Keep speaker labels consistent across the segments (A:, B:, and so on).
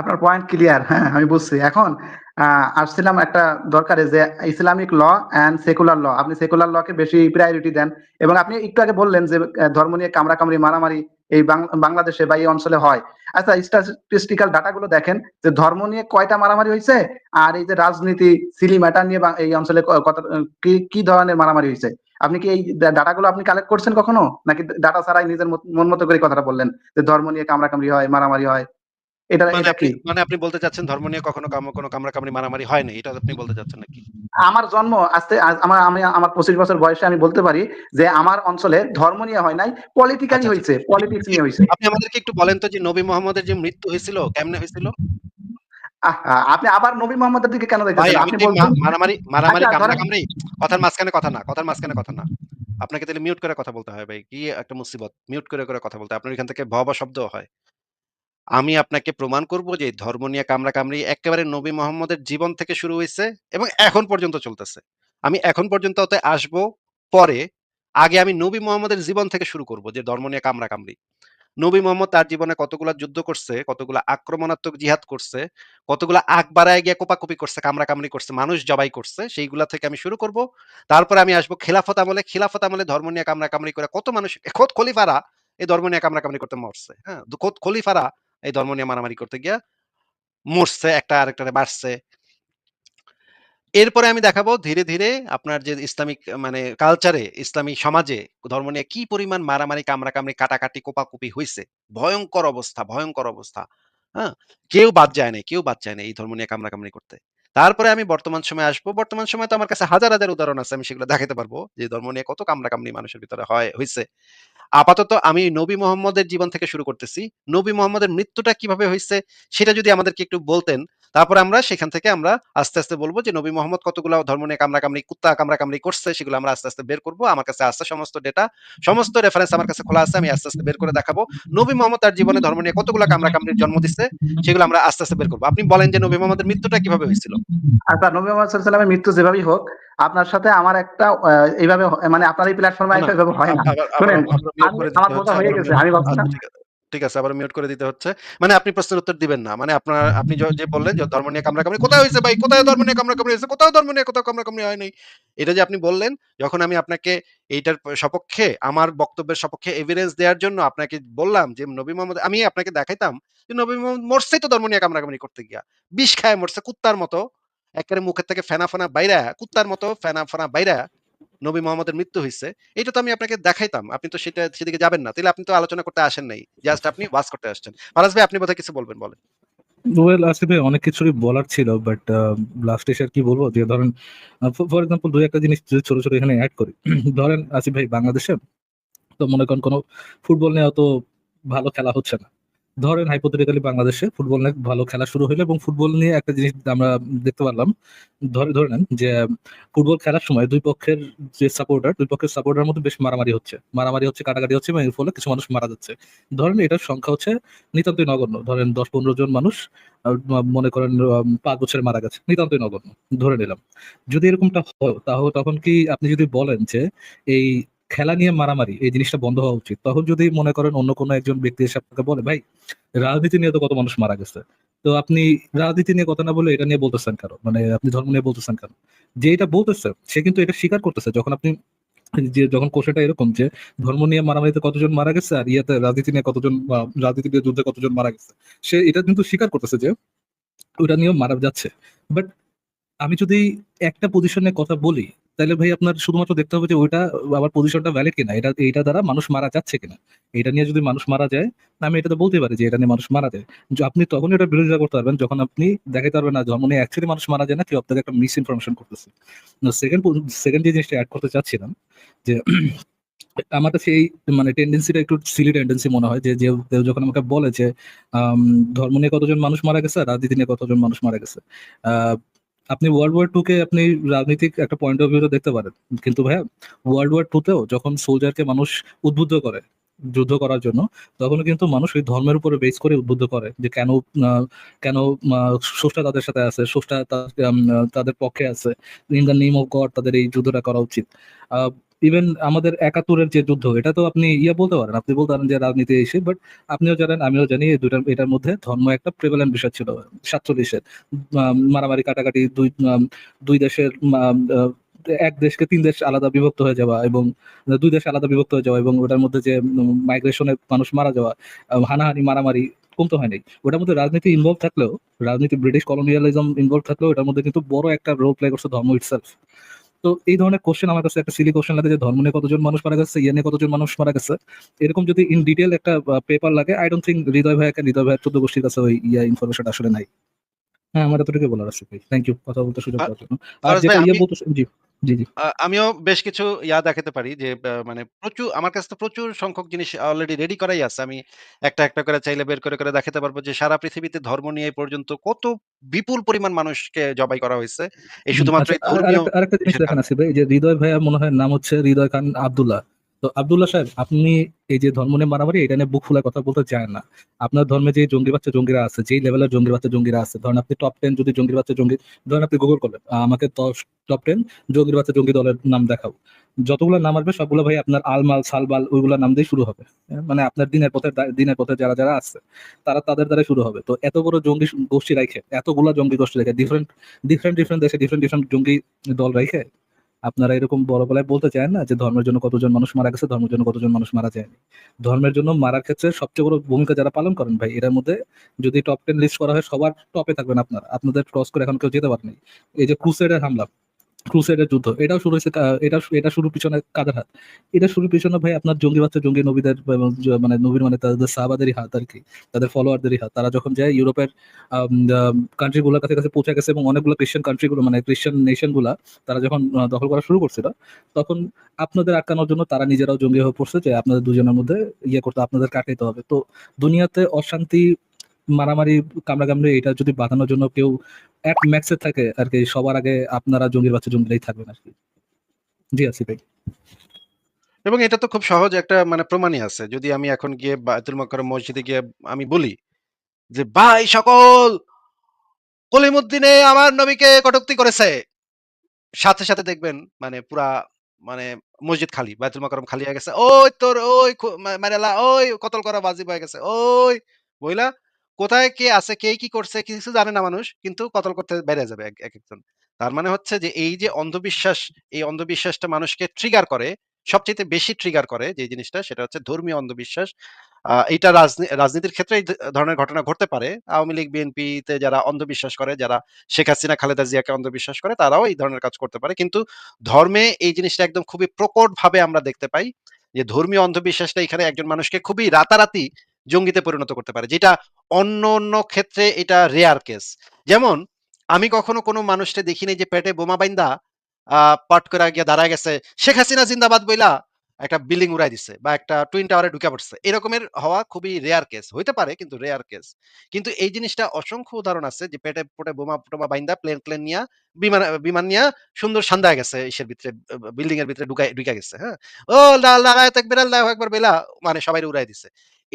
A: আপনার point clear হ্যাঁ আমি বুঝছি। এখন আসছিলাম একটা দরকারে যে Islamic law and secular law. আপনি সেকুলার লকে বেশি প্রায়োরিটি দেন এবং আপনি একটু আগে বললেন যে ধর্ম নিয়ে কামড়াকামড়ি, মারামারি এই বাংলাদেশে বা এই অঞ্চলে হয়। আচ্ছা স্ট্যাটিস্টিক্যাল ডাটাগুলো দেখেন যে ধর্ম নিয়ে কয়টা মারামারি হয়েছে আর এই যে রাজনীতি সিলি ম্যাটার নিয়ে এই অঞ্চলে কত, কি ধরনের মারামারি হয়েছে? আপনি কি এই ডাটাগুলো আপনি কালেক্ট করছেন কখনো? নাকি ডাটা ছাড়াই নিজের মন মতো করে কথাটা বললেন যে ধর্ম নিয়ে কামড়াকামড়ি হয়, মারামারি হয়? এটা
B: মানে আপনি মানে আপনি বলতে চাচ্ছেন ধর্ম নিয়ে কখনো কোনো কামড়াকামড়ি মারামারি হয় না এটা আপনি বলতে চাচ্ছেন নাকি?
A: আমার জন্ম আজকে আমার আমি আমার পঁচিশ বছর বয়সে আমি বলতে পারি যে আমার অঞ্চলে ধর্ম নিয়ে হয় নাই পলিটিক্যালি
B: আচ্ছা,
A: হয়েছে পলিটিক্স নিয়ে হয়েছে।
B: আপনি আমাদেরকে একটু বলেন তো যে নবী মোহাম্মদের যে মৃত্যু হয়েছিল কেমনে হয়েছিল?
A: আপনি আবার নবী মোহাম্মদের দিকে কেন আপনি বলছেন
B: মারামারি মারামারি
A: আচ্ছা, ধরেন-
B: কামড়াকামড়ি? কথার মাঝখানে কথা না কথার মাঝখানে কথা না। আপনাকে তাহলে মিউট করে কথা বলতে হয় ভাই কি একটা মুসিবত মিউট করে করে কথা বলতে। আপনার এখান থেকে ভবা শব্দ হয়। আমি আপনাকে প্রমাণ করব যে ধর্ম নিয়ে কামড়াকামড়ি একেবারে নবী মোহাম্মদের জীবন থেকে শুরু হয়েছে এবং এখন পর্যন্ত চলতেছে। আমি এখন পর্যন্ত ওতে আসব, পরে আগে আমি নবী মোহাম্মদের জীবন থেকে শুরু করব যে ধর্ম নিয়ে কামড়াকামড়ি। নবী মোহাম্মদ তার জীবনে কতগুলা যুদ্ধ করছে, কতগুলা আক্রমণাত্মক জিহাদ করছে, কতগুলা আগ বাড়ায় গিয়ে কোপাকুপি করছে, কামড়াকামড়ি করছে, মানুষ জবাই করছে, সেইগুলা থেকে আমি শুরু করব। তারপরে আমি আসব খিলাফত আমলে খিলাফত আমলে ধর্ম নিয়ে কামরা কামড়াকামড়ি করে কত মানুষ, খোদ খলিফারা এই ধর্ম নিয়ে কামরা কামড়াকামড়ি করতে মরছে হ্যাঁ? খোদ খলিফারা এই ধর্ম নিয়ে মারামারি করতে গিয়া মরছে, একটা আরেকটারে বাড়ছে। এরপরে আমি দেখাবো ধীরে ধীরে আপনার যে ইসলামিক মানে কালচারে ইসলামিক সমাজে ধর্ম নিয়ে কি পরিমাণ মারামারি কামরা কামড়াকামড়ি, কাটাকাটি, কোপাকুপি হয়েছে ভয়ঙ্কর অবস্থা ভয়ঙ্কর অবস্থা। হ্যাঁ? কেউ বাদ যায় না কেউ বাদ যায় না এই ধর্ম নিয়ে কামড়াকামড়ি করতে। তারপরে আমি বর্তমান সময় আসব। বর্তমান সময় তো আমার কাছে হাজার হাজার উদাহরণ আছে, আমি সেগুলো দেখাতে পারব যে ধর্ম নিয়ে কত কামড়াকামড়ি মানুষের ভিতরে হয় হয়েছে আপাতত আমি নবী মোহাম্মদের জীবন থেকে শুরু করতেছি। নবী মোহাম্মদের মৃত্যুটা কীভাবে হয়েছে সেটা যদি আমাদেরকে একটু বলতেন তারপরে আমরা সেখান থেকে আমরা আস্তে আস্তে বলব যে নবী মোহাম্মদ কতগুলো ধর্ম নিয়ে কামড়াকামড়ি কুত্তা কামড়াকামড়ি করছে সেগুলো আমরা আস্তে আস্তে বের করব। আমার কাছে আছে সমস্ত ডেটা সমস্ত রেফারেন্স আমার কাছে খোলা আছে আমি আস্তে আস্তে বের করে দেখাবো। নবী মোহাম্মদ তার জীবনে ধর্ম নিয়ে কতগুলো কামড়াকামড়ির জন্ম দিচ্ছে সেগুলো আমরা আস্তে আস্তে বের করব। আপনি বলেন যে নবী মোহাম্মদের মৃত্যুটা কীভাবে হয়েছিল?
A: আচ্ছা নবী মোহাম্মদ ওয়াসাল্লামের মৃত্যু যেভাবেই হোক আপনার সাথে আমার একটা আহ, এইভাবে মানে আপনার এই প্ল্যাটফর্মে এইভাবে হয় না। শুনেন আমার বোঝা হয়ে গেছে আমি ভাবছিলাম
B: আচ্ছা, ঠিক আছে, আবার মিউট করে দিতে হচ্ছে। মানে আপনি প্রশ্নের উত্তর দিবেন না। মানে আপনার আপনি যে বললেন যে ধর্ম নিয়ে কামড়াকামড়ি কোথায় হয়েছে ভাই? কোথায় ধর্ম নিয়ে কামড়াকামড়ি হয়েছে? কোথাও ধর্ম নিয়ে কোথাও কামড়াকামড়ি হয় নাই। এটা যে আপনি বললেন যখন আমি আপনাকে এইটার সপক্ষে আমার বক্তব্যের সপক্ষে এভিডেন্স দেওয়ার জন্য আপনাকে বললাম যে নবী মোহাম্মদ আমি আপনাকে দেখাইতাম যে নবী মোহাম্মদ মরছেই তো ধর্ম নিয়ে কামড়াকামড়ি করতে গিয়া। বিষ খায় মরছে কুত্তার মতো। একেবারে মুখের থেকে ফেনা ফেনা বাইরা কুত্তার মতো ফেনা ফেনা বাইরা। নবী মোহাম্মদের মৃত্যু হয়েছে এটা তো আমি আপনাকে দেখাইতাম, আপনি তো সেটা, সেদিকে যাবেন না, তাহলে আপনি তো আলোচনা করতে আসেন নাই জাস্ট আপনি ওয়াজ করতে আসছেন। ফারাজ ভাই, আপনি বোধহয় কিছু বলবেন, বলেন।
C: ওয়েল আসিফ অনেক কিছুরই বলার ছিল বাট লাস্ট এসে আর কি বলব, যে ধরেন ফর এক্সাম্পল দুই একটা জিনিস যদি ছোট ছোট এখানে অ্যাড করি। ধরেন আসিফ ভাই, বাংলাদেশে, তো মনে করেন কোনো ফুটবল নিয়ে অত ভালো খেলা হচ্ছে না। ধরেন হাইপোথেটিক্যালি বাংলাদেশে ফুটবল নিয়ে ভালো খেলা শুরু হলো এবং ফুটবল নিয়ে একটা জিনিস আমরা দেখতে পারলাম। ধরে ধরে নেন যে ফুটবল খেলার সময় দুই পক্ষের যে সাপোর্টার দুই পক্ষের সাপোর্টার মধ্যে বেশ মারামারি হচ্ছে। মারামারি হচ্ছে, কাটাকাটি হচ্ছে এবং এর ফলে কিছু মানুষ মারা যাচ্ছে। ধরেন এটার সংখ্যা হচ্ছে নিতান্তই নগণ্য। ধরেন দশ পনেরো জন মানুষ মনে করেন পাঁচ বছরে মারা গেছে। নিতান্তই নগণ্য। ধরে নিলাম। যদি এরকমটা হয়, তাহলে তখন কি আপনি যদি বলেন যে, এই খেলা নিয়ে মারামারি, এই জিনিসটা বন্ধ হওয়া উচিত। তখন যদি মনে করেন অন্য কোনো একজন ব্যক্তি এসে আপনাকে বলে, ভাই, রাজনীতি নিয়ে তো কত মানুষ মারা গেছে। তো আপনি রাজনীতি নিয়ে কথা না বলে এটা নিয়ে বলতেছেন কেন? মানে আপনি ধর্ম নিয়ে বলতেছেন কেন? যে এটা বলতেছে, সে কিন্তু এটা স্বীকার করতেছে। যখন আপনি যে, যখন কোষটা এরকম যে, ধর্ম নিয়ে মারামারিতে কতজন মারা গেছে আর ইয়াতে রাজনীতি নিয়ে কতজন রাজনীতি নিয়ে যুদ্ধে কতজন মারা গেছে, সে এটা কিন্তু স্বীকার করতেছে যে, ওটা নিয়েও মারা যাচ্ছে। বাট আমি যদি একটা পজিশনে কথা বলি তাহলে ভাই আপনার শুধুমাত্র দেখতে হবে যে ওইটা আবার পজিশনটা ভ্যালিড কিনা, এটা এটা দ্বারা মানুষ মারা যাচ্ছে কিনা। এটা নিয়ে যদি মানুষ মারা যায় আমি এটা তো বলতে পারি যে এটা নিয়ে মানুষ মারা যায়। আপনি তখন এটা বিরোধিতা করতে পারবেন, যখন আপনি দেখাতে পারবেন না নিয়ে অ্যাকচুয়ালি মানুষ মারা যায় না, কেউ আপনাকে একটা মিস ইনফরমেশন করতেছে সেকেন্ড সেকেন্ড যে জিনিসটা অ্যাড করতে চাচ্ছিলাম, যে আমার কাছে এই মানে টেন্ডেন্সিটা একটু সিলি টেন্ডেন্সি মনে হয়, যে যখন আমাকে বলে যে ধর্ম নিয়ে কতজন মানুষ মারা গেছে রাজনীতি নিয়ে কতজন মানুষ মারা গেছে আপনি ওয়ার্ল্ড ওয়ার টু কে আপনি রাজনৈতিক একটা পয়েন্ট অফ ভিউতে দেখতে পারেন। কিন্তু ভাইয়া ওয়ার্ল্ড ওয়ার টু তেও যখন সোলজারকে মানুষ উদ্বুদ্ধ করে, যুদ্ধ করার জন্য, তখন কিন্তু মানুষ ওই ধর্মের উপরে বেস করে উদ্বুদ্ধ করে যে কেন কেন স্রষ্টা তাদের সাথে আছে, স্রষ্টা তাদের পক্ষে আছে। In the name of God তাদের এই যুদ্ধটা করা উচিত। ইভেন আমাদের একাত্তরের যে যুদ্ধ, এটা তো আপনি ইয়ে বলতে পারেন। আপনি বলতে পারেন যে রাজনীতি এসে বাট আপনিও জানেন, আমিও জানি এই দুটার, এটার মধ্যে ধর্ম একটা প্রেভেলেন্ট বিষয় ছিল সাতচল্লিশের মারামারি, কাটাকাটি, দুই দুই দেশের এক দেশকে তিন দেশ আলাদা বিভক্ত হয়ে যাওয়া এবং, দুই দেশ আলাদা বিভক্ত হয়ে যাওয়া এবং ওটার মধ্যে যে মাইগ্রেশনে মানুষ মারা যাওয়া হানাহানি, মারামারি কমতে হয়নি ওটার মধ্যে রাজনীতি ইনভলভ থাকলেও, রাজনীতি ব্রিটিশ কলোনিয়ালিজম ইনভলভ থাকলেও এটার মধ্যে কিন্তু বড় একটা রোল প্লে করছে ধর্ম ইটসেলফ তো এই ধরনের কোশ্চেন আমার কাছে একটা সিলি কোশ্চেন লাগে যে ধর্ম নিয়ে কতজন মানুষ মারা গেছে ইয়ে নিয়ে কতজন মানুষ মারা গেছে। এরকম যদি ইন ডিটেল একটা পেপার লাগে আই ডোন্ট থিঙ্ক হৃদয় ভাই একটা হৃদয় ভাইয়ের চোদ্দ গোষ্ঠীর কাছে ওই ইয়া ইনফরমেশন আসলে নাই। হ্যাঁ আমার এতটুকু বলার আছে ভাই। থ্যাংক ইউ কথা বলতে সুযোগ
B: আর-
C: দেওয়ার জন্য। আর যেটা ইয়ে বলতে জি। জি জি
B: আমিও বেশ কিছু ইয়া দেখাতে পারি যে মানে প্রচুর আমার কাছে তো প্রচুর সংখ্যক জিনিস অলরেডি রেডি করাই আছে। আমি একটা, একটা করে চাইলে বের করে, করে দেখাতে পারব যে সারা পৃথিবীতে ধর্ম নিয়ে এই পর্যন্ত কত বিপুল পরিমাণ মানুষকে জবাই করা হয়েছে এই শুধুমাত্র
C: আচ্ছা,
B: এই
C: আর-
B: ধর্মীয়
C: আরেকটা- আরেকটা জিনিস। দেখেন আছে ভাই এই যে হৃদয় ভাইয়া মনে হয় নাম হচ্ছে হৃদয় খান আব্দুল্লাহ তো আব্দুল্লাহ সাহেব আপনি এই যে ধর্ম নিয়ে মারামারি এটা নিয়ে বুক ফুলা কথা বলতে চায় না। আপনার ধর্মে যে জঙ্গি বাচ্চা জঙ্গিরা আছে যেই লেভেলের জঙ্গি বাচ্চা জঙ্গিরা আছে ধরেন আপনি টপ টেন যদি জঙ্গি বাচ্চা জঙ্গি ধরেন আপনি গুগল করলেন আমাকে টপ টেন জঙ্গি বাচ্চা জঙ্গি দলের নাম দেখাও। যতগুলো নাম আসবে সবগুলো ভাই আপনার আলমাল সালবাল ওইগুলো নাম দিয়ে শুরু হবে। হ্যাঁ, মানে আপনার দিনের পথে দিনের পথে যারা যারা আছে তারা তাদের দ্বারা শুরু হবে। তো এত বড় জঙ্গি গোষ্ঠী রাখে এতগুলা জঙ্গি গোষ্ঠী রেখে ডিফারেন্ট ডিফারেন্ট ডিফারেন্ট দেশে ডিফারেন্ট ডিফারেন্ট জঙ্গি দল রেখে আপনারা এরকম বড় গলায় বলতে চান না যে ধর্মের জন্য কতজন মানুষ মারা গেছে, ধর্মের জন্য কতজন মানুষ মারা যায়নি। ধর্মের জন্য মারার ক্ষেত্রে সবচেয়ে বড় ভূমিকা যারা পালন করেন ভাই এর মধ্যে যদি টপ টেন লিস্ট করা হয়, সবার টপে থাকবেন আপনারা। আপনাদের ক্রস করে এখন কেউ যেতে পারেনি। এই যে ক্রুসেডের হামলা ক্রুসেডের যুদ্ধ। এটাও শুরু হয়েছে এটা এটা শুরু পিছনে কাদের হাত? এটা শুরু পিছনে ভাই আপনার জঙ্গি বাচ্চা, জঙ্গি নবীদের মানে নবীর মানে তাদের সাহাবাদেরই হাত আর কি, তাদের ফলোয়ারদেরই হাত। তারা যখন যায় ইউরোপের কান্ট্রি গুলোর কাছে কাছে পৌঁছে গেছে এবং অনেকগুলো খ্রিস্টান কান্ট্রি গুলো মানে খ্রিস্টান নেশনগুলা, তারা যখন দখল করা শুরু করছিল, তখন আপনাদের আটকানোর জন্য তারা নিজেরাও জঙ্গি হয়ে পড়ছে যে আপনাদের দুজনের মধ্যে ইয়ে করতে, আপনাদের কাটাইতে হবে। তো দুনিয়াতে অশান্তি মারামারি কামড়াকামড়ি এটা যদি বাঁধানোর জন্য কেউ এক ম্যাক্সে থাকে আর কি সবার আগে আপনারা জঙ্গির বাচ্চা জঙ্গিরাই থাকবেন আর কি জি আসি ভাই
B: এবং এটা তো খুব সহজ একটা মানে প্রমাণই আছে। যদি আমি এখন গিয়ে বায়তুল মোকাররম মসজিদে গিয়ে আমি বলি যে, "ভাই সকল কলিমুদ্দিনে আমার নবীকে কটুক্তি করেছে।" সাথে, সাথে দেখবেন মানে পুরা মানে মসজিদ খালি। বায়তুল মোকাররম খালি হয়ে গেছে। "ওই তোর ওই খু মা মাইরাল্লাহ ওই কতল করা বাজিব হয়ে গেছে। ওই" বইলা কোথায় কে আছে, কে কি করছে কিছু জানে না মানুষ। কিন্তু কতল করতে বেরিয়ে যাবে এক একেকজন। তার মানে হচ্ছে যে এই যে অন্ধবিশ্বাস, এই অন্ধবিশ্বাসটা মানুষকে ট্রিগার করে, সবচাইতে বেশি ট্রিগার করে যে জিনিসটা সেটা হচ্ছে ধর্মীয় অন্ধবিশ্বাস। আ এইটা রাজনীতির ক্ষেত্রে এই ধরনের ঘটনা ঘটতে পারে। আওয়ামী লীগ, বিএনপিতে যারা অন্ধবিশ্বাস করে, যারা শেখ হাসিনা, খালেদা জিয়াকে অন্ধবিশ্বাস করে তারাও এই ধরনের কাজ করতে পারে। কিন্তু ধর্মে এই জিনিসটা একদম খুবই প্রকট ভাবে আমরা দেখতে পাই যে ধর্মীয় অন্ধবিশ্বাসটা এখানে একজন মানুষকে খুবই রাতারাতি জঙ্গিতে পরিণত করতে পারে। যেটা অন্য, অন্য ক্ষেত্রে এটা রেয়ার কেস। যেমন আমি কখনো কোনো মানুষকে দেখি যে পেটে বোমা বাইন্দা পট কইরা গিয়া দাঁড়ায় গেছে, "শেখ হাসিনা জিন্দাবাদ" বইলা একটা বিল্ডিং উড়ায় দিছে বা একটা টুইন টাওয়ারে ঢুইকা পড়ছে। এরকমের হওয়া খুবই রেয়ার কেস। হইতে পারে কিন্তু রেয়ার কেস। কিন্তু এই জিনিসটা অসংখ্য উদাহরণ আছে যে পেটে পোটে বোমা-টোমা বাইন্দা প্লেন ট্লেন নিয়া বিমান বিমান নিয়া সুন্দর সান্দায় গেছে ইসের ভিতরে বিল্ডিং এর ভিতরে ঢুকায় ঢুইকা গেছে, হ্যাঁ? ও লা লাগায়ে তাকবীর আল্লাহু আকবার বইলা মানে সবাইরে উড়ায় দিছে।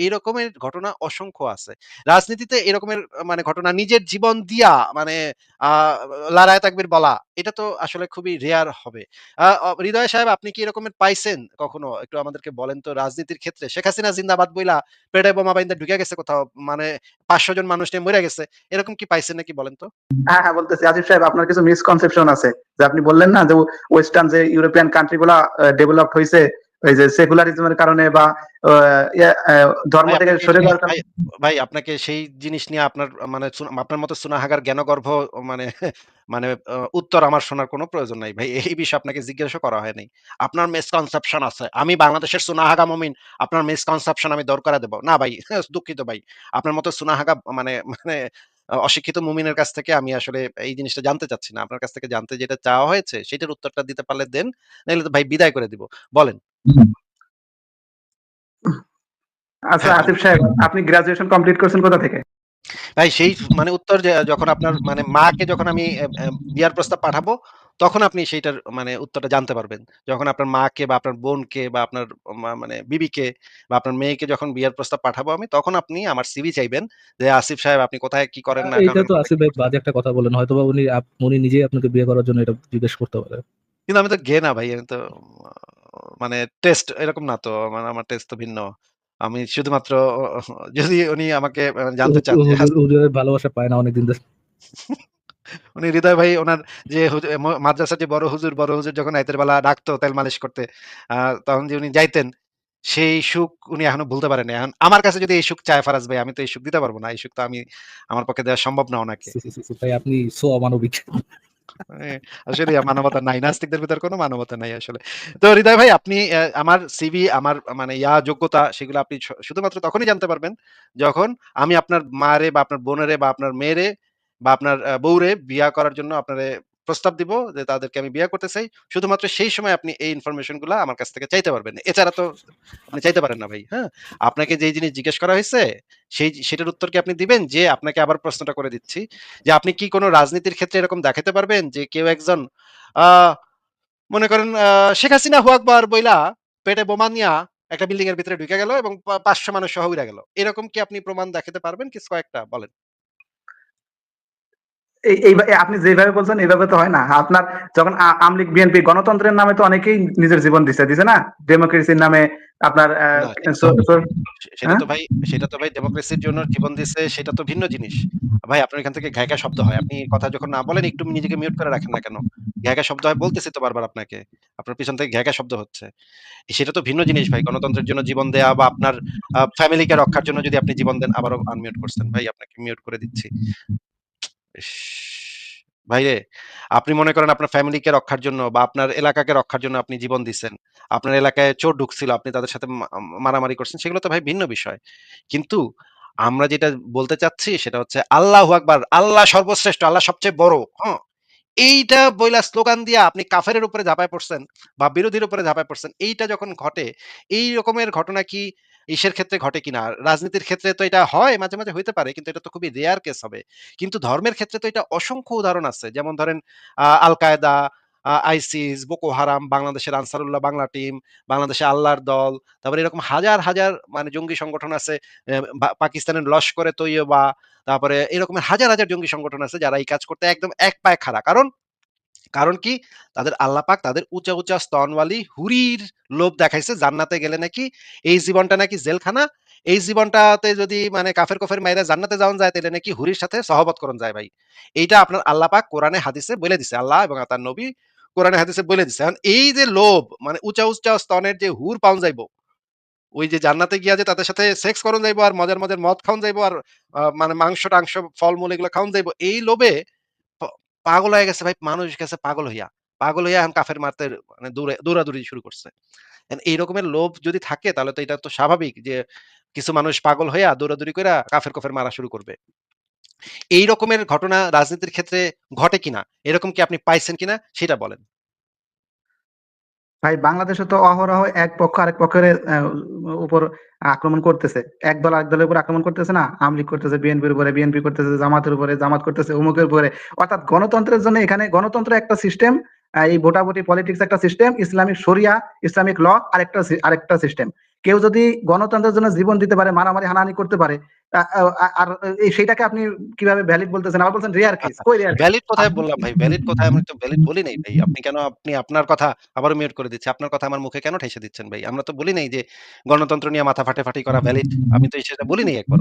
B: এরকমের ঘটনা অসংখ্য আছে। রাজনীতিতে এরকমের মানে ঘটনা নিজের জীবন দিয়া মানে লারায়ে তাকবীর বলা, এটা তো আসলে খুবই রেয়ার হবে। হৃদয় সাহেব আপনি কি এরকমের পাইছেন কখনো? একটু আমাদেরকে বলেন তো রাজনীতির ক্ষেত্রে শেখ হাসিনা জিন্দাবাদ বইলা পেটে বোমা বাইন্দা ঢুইকা গেছে কোথাও মানে ৫০০ জন মানুষ নিয়ে মইরা গেছে। এরকম কি পাইছেন নাকি বলেন তো?
A: হ্যাঁ, হ্যাঁ বলতেছি। আসিফ সাহেব আপনার কিছু মিসকনসেপশন আছে। যে আপনি বললেন না যে ওয়েস্টার্ন যে ইউরোপিয়ান কান্ট্রি গুলা আ ডেভেলপড হইছে ওই যে সেকুলারিজম এর কারণে বা ইয়া ধর্ম থেকে সরে যাওয়ার
B: ভাই,
A: কারণে
B: ভাই আপনাকে সেই জিনিস নিয়ে আপনার মানে আপনার মতো সুনাহাগার জ্ঞানগর্ভ মানে মানে উত্তর আমার শোনার কোনো প্রয়োজন নাই ভাই। এই বিষয়ে আপনাকে জিজ্ঞাসা করা হয় নাই। আপনার মিসকনসেপশন আছে। আমি বাংলাদেশের সুনাহাগা মমিন আপনার মিসকনসেপশন আমি দূর করে দেব। না ভাই, দুঃখিত ভাই। আপনার মতো সুনাহাগা মানে মানে অশিক্ষিত মুমিনের কাছ থেকে আমি আসলে এই জিনিসটা জানতে চাচ্ছি না। আপনার কাছ থেকে জানতে যেটা চাওয়া হয়েছে সেটার উত্তরটা দিতে পারলে দেন। নাহলে তো ভাই বিদায় করে দিব। বলেন।
A: আচ্ছা
B: আতিফ
A: আসিফ সাহেব আপনি গ্রাজুয়েশন কমপ্লিট করছেন কোথা থেকে?
B: ভাই সেই মানে উত্তর যখন আপনার মানে মাকে যখন আমি বিয়ার প্রস্তাব পাঠাবো, তখন আপনি সেইটার মানে উত্তরটা জানতে পারবেন। যখন আপনার মাকে বা আপনার বোনকে বা আপনার মানে বিবিকে বা আপনার মেয়েকে যখন বিয়ার প্রস্তাব পাঠাবো আমি, তখন আপনি আমার সিভি চাইবেন যে, "আসিফ সাহেব আপনি কোথায় কি করেন না করেন,
C: তো আসিফ ভাই বাজে একটা কথা বলেন। হয়তোবা উনি উনি নিজেই আপনাকে বিয়ে করার জন্য এটা জিজ্ঞেস করতে পারে।
B: কিন্তু আমি তো গে না ভাই। আমি তো মানে টেস্ট এরকম না তো। মানে আমার টেস্ট তো ভিন্ন। আমি শুধুমাত্র যদি উনি আমাকে জানতে চান
C: হুজুরের ভালোবাসা পায় না অনেকদিন ধরে।
B: উনি হৃদয় ভাই উনার যে হুজু ম মাদ্রাসার যে বড় হুজুর, বড় হুজুর যখন রাইতের বেলা ডাকতো তেল মালিশ করতে, তখন যে উনি যাইতেন, সেই সুখ উনি এখনও ভুলতে পারেন এখন আমার কাছে যদি এই সুখ চায় ফারাজ ভাই, আমি তো এই সুখ দিতে পারব না। এই সুখ তো আমি আমার পক্ষে দেওয়া সম্ভব না ওনাকে।
C: আপনি সো অমানবিক।
B: এ আসলেই মানবতা নাই। নাস্তিকদের ভিতর কোনো মানবতা নাই আসলে। তো হৃদয় ভাই আপনি আমার সিভি আমার মানে ইয়া যোগ্যতা সেগুলো আপনি শুধুমাত্র তখনই জানতে পারবেন, যখন আমি আপনার মারে বা আপনার বোনেরে বা আপনার মেয়েরে বা আপনার বউরে বিয়া করার জন্য আপনারে প্রস্তাব দিব যে তাদেরকে আমি বিয়ে করতে চাই। শুধুমাত্র সেই সময় আপনি এই ইনফরমেশনগুলা আমার কাছ থেকে চাইতে পারবেন। এছাড়া তো আপনি চাইতে পারেন না ভাই। হ্যাঁ? আপনাকে যেই জিনিস জিজ্ঞেস করা হইছে, সেই সেটার উত্তর কি আপনি দিবেন? যে আপনাকে আবার প্রশ্নটা করে দিচ্ছি যে আপনি কি কোন রাজনীতির ক্ষেত্রে এরকম দেখাতে পারবেন যে কেউ একজন মনে করেন শেখ হাসিনা হু আকবার বইলা পেটে বোমা নিয়া একটা বিল্ডিং এর ভিতরে ঢুকে গেল এবং পাঁচশো মানুষ সহ উইড়া গেল। এরকম কি আপনি প্রমাণ দেখাতে পারবেন কিছু কয়েকটা? বলেন।
A: এই আপনি যেভাবে বলছেন এইভাবে তো হয় না। আপনার যখন আ আওয়ামী লীগ, বিএনপি গণতন্ত্রের নামে তো অনেকেই নিজের জীবন দিছে, দিছে না? ডেমোক্রেসির নামে আপনার
B: সেটা তো
A: হ্যাঁ?
B: ভাই সেটা তো ভাই ডেমোক্রেসির জন্য জীবন দিছে সেটা তো ভিন্ন জিনিস। ভাই আপনার এখান থেকে ঘ্যাঁ, ঘ্যাঁ শব্দ হয়। আপনি কথা যখন না বলেন একটু নিজেকে মিউট করে রাখেন না কেন? ঘ্যাঁ, ঘ্যাঁ শব্দ হয় বলতেছি তো বারবার আপনাকে। আপনার পিছন থেকে ঘ্যাঁ, ঘ্যাঁ শব্দ হচ্ছে। সেটা তো ভিন্ন জিনিস ভাই। গণতন্ত্রের জন্য জীবন দেয়া বা আপনার ফ্যামিলিকে রক্ষার জন্য যদি আপনি জীবন দেন আবারও আনমিউট করছেন। ভাই আপনাকে মিউট করে দিচ্ছি। ভাইরে, আপনি মনে করেন আপনার ফ্যামিলিকে রক্ষার জন্য বা আপনার এলাকাকে রক্ষার জন্য আপনি জীবন দিচ্ছেন আপনার এলাকায় চোর ঢুকছিল, আপনি তাদের সাথে মারামারি করছেন। সেগুলো তো ভাই ভিন্ন বিষয়। কিন্তু আমরা যেটা বলতে চাচ্ছি সেটা হচ্ছে আল্লাহ আকবার, আল্লাহ সর্বশ্রেষ্ঠ, আল্লাহ সবচেয়ে বড়। হ্যাঁ? এইটা বইলা স্লোগান দিয়ে আপনি কাফেরের উপরে ঝাঁপায় পড়ছেন বা বিরোধীর উপরে ঝাঁপায় পড়ছেন। এইটা যখন ঘটে, এই রকমের ঘটনা কি ইসের ক্ষেত্রে ঘটে কিনা? রাজনীতির ক্ষেত্রে তো এটা হয় মাঝে, মাঝে হইতে পারে। কিন্তু এটা তো খুবই রেয়ার কেস হবে। কিন্তু ধর্মের ক্ষেত্রে তো এটা অসংখ্য উদাহরণ আছে। যেমন ধরেন আ আল-কায়েদা, আ আইসিস, বোকো হারাম, বাংলাদেশের আনসারুল্লাহ বাংলা টিম, বাংলাদেশে আল্লাহর দল। তারপরে এরকম হাজার, হাজার মানে জঙ্গি সংগঠন আছে। পাকিস্তানের লস্করে তৈয়বা, তারপরে এরকমের হাজার, হাজার জঙ্গি সংগঠন আছে যারা এই কাজ করতে একদম এক পায়ে খাড়া। কারণ কারণ কি? তাদের আল্লাহ পাক তাদের উঁচা, উঁচা স্তনওয়ালী হুরির লোভ দেখাইছে জান্নাতে গেলে নাকি এই জীবনটা নাকি জেলখানা। এই জীবনটাতে যদি মানে কাফের কফের মাইরা জান্নাতে যাওয়ান যায় তাইলে নাকি হুরির সাথে সহবত করণ যায় ভাই। এইটা আপনার আল্লাহ পাক কোরআনে হাদিসে বলে দিছে। আল্লাহ এবং তার নবী কোরআনে হাদিসে বলে দিছে। এখন এই যে লোভ মানে উঁচা, উঁচা স্তনের যে হুর পাওন যাইবো, ওই যে জান্নাতে গিয়া যে তাদের সাথে সেক্স করণ যাইবো আর মজার, মজার মদ খাওন যাইবো আর মানে মাংস-টাংস, ফলমূল এগুলো খাওন যাইবো। এই লোভে পাগল হয়ে গেছে ভাই, মানুষ গেছে পাগল হইয়া। পাগল হইয়া এখন কাফের মারতে মানে দৌড়ে, দৌড়াদৌড়ি শুরু করছে। এই রকমের লোভ যদি থাকে, তাহলে তো এটা তো স্বাভাবিক যে কিছু মানুষ পাগল হইয়া দৌড়াদৌড়ি করে কাফের কফের মারা শুরু করবে। এই রকমের ঘটনা রাজনীতির ক্ষেত্রে ঘটে কিনা? এরকম কি আপনি পাইছেন কিনা? সেটা বলেন।
A: ভাই বাংলাদেশে তো অহরহ এক পক্ষ আরেক পক্ষের উপর আক্রমণ করতেছে। এক দল আরেক দলের উপর আক্রমণ করতেছে না? আওয়ামী লীগ করতেছে বিএনপির উপরে, বিএনপি করতেছে জামাতের উপরে, জামাত করতেছে অমুকের উপরে। অর্থাৎ গণতন্ত্রের জন্য এখানে গণতন্ত্র একটা সিস্টেম, এই ভোটাভুটি পলিটিক্স একটা সিস্টেম, ইসলামিক শরিয়া, ইসলামিক ল আরেকটা আরেকটা সিস্টেম। কেউ যদি গণতন্ত্রের জন্য জীবন দিতে পারে, মারামারি হানাহানি করতে পারে, আর এই সেইটাকে আপনি কীভাবে ভ্যালিড বলতেছেন? আবার বলছেন রেয়ার কেস। কই রেয়ার
B: ভ্যালিড কোথায় বললাম ভাই? ভ্যালিড কোথায়? আমি তো ভ্যালিড বলি নাই ভাই। আপনি কেন আপনি আপনার কথা আবারও মিউট করে দিচ্ছি। আপনার কথা আমার মুখে কেন ঠেসে দিচ্ছেন ভাই? আমরা তো বলি নাই যে গণতন্ত্র নিয়ে মাথা ফাটাফাটি করা ভ্যালিড। আমি তো সেটা বলি নাই একবার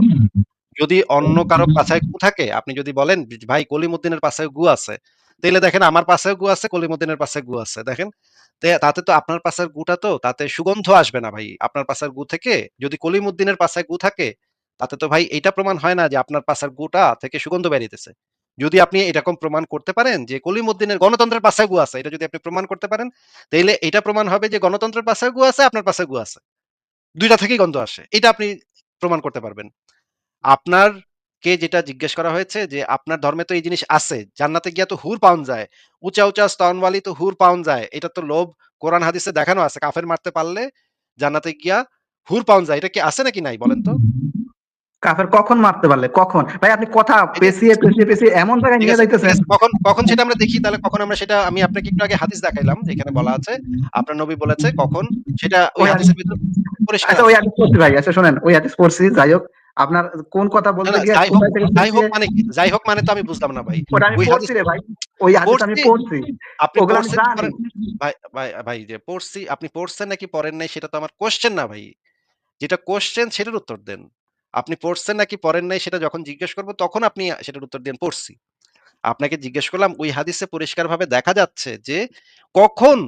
B: যদি অন্য কারও পাছায় গু থাকে, আপনি যদি বলেন ভাই কলিমুদ্দিনের পাছায় গু আছে, তাইলে দেখেন আমার পাছায়ও গু আছে, কলিমুদ্দিনের পাছায় গু আছে। দেখেন? তাতে তো আপনার পাছার গুটা তো তাতে সুগন্ধ আসবে না ভাই। আপনার পাছার গু থেকে যদি কলিমুদ্দিনের পাছায় গু থাকে, তাতে তো ভাই এইটা প্রমাণ হয় না যে আপনার পাছার গুটা থেকে সুগন্ধ বেরিতেছে। যদি আপনি এরকম প্রমাণ করতে পারেন যে কলিমুদ্দিনের গণতন্ত্রের পাছায় গু আছে, এটা যদি আপনি প্রমাণ করতে পারেন, তাইলে এইটা প্রমাণ হবে যে গণতন্ত্রের পাছায় গু আছে, আপনার পাছায় গু আছে। দুইটা থেকেই গন্ধ আসে। এটা আপনি প্রমাণ করতে পারবেন। আপনারকে যেটা জিজ্ঞেস করা হয়েছে যে আপনার ধর্মে তো এই জিনিস আছে। জান্নাতে গিয়া তো হুর পাওন যায়। উঁচা, উঁচা স্তনওয়ালী তো হুর পাওন যায়। এটা তো লোভ কোরআন হাদিসে দেখানো আছে। কাফের মারতে পারলে জান্নাতে গিয়া হুর পাওন যায়। এটা কি আছে নাকি নাই বলেন তো?
A: কাফের কখন মারতে পারলে? কখন? ভাই আপনি কথা এমন জায়গায় নিয়ে যাইতেছেন
B: কখন, কখন সেটা আমরা দেখি তাহলে কখন আমরা সেটা আমি আপনাকে একটু আগে হাদিস দেখাইলাম। যেখানে বলা আছে আপনার নবী বলেছে কখন সেটা ওই হাদিসের ভিতর
A: আচ্ছা ওই হাদিস পড়ছি ভাই। আচ্ছা শোনেন, ওই হাদিস পড়ছি। যাই হোক, আপনার কোন কথা বলতে গিয়ে
B: যাই হোক, মানে? যাই হোক মানে তো আমি বুঝলাম না ভাই।
A: ওটা আমি
B: ওই হাদিস
A: পড়ছি রে ভাই। ওই হাদিস আমি
B: পড়ছি। আপনি পড়ছেন ভাই ভাই ভাই যে পড়ছি আপনি পড়ছেন নাকি পড়েন নাই সেটা তো আমার কোশ্চেন না ভাই। যেটা কোশ্চেন সেটার উত্তর দেন। আপনি পড়ছেন নাকি পড়েন নাই সেটা যখন জিজ্ঞেস করব তখন আপনি সেটার উত্তর দেন পড়ছি। আপনাকে জিজ্ঞেস করলাম ওই হাদিসে পরিষ্কারভাবে দেখা যাচ্ছে যে কখন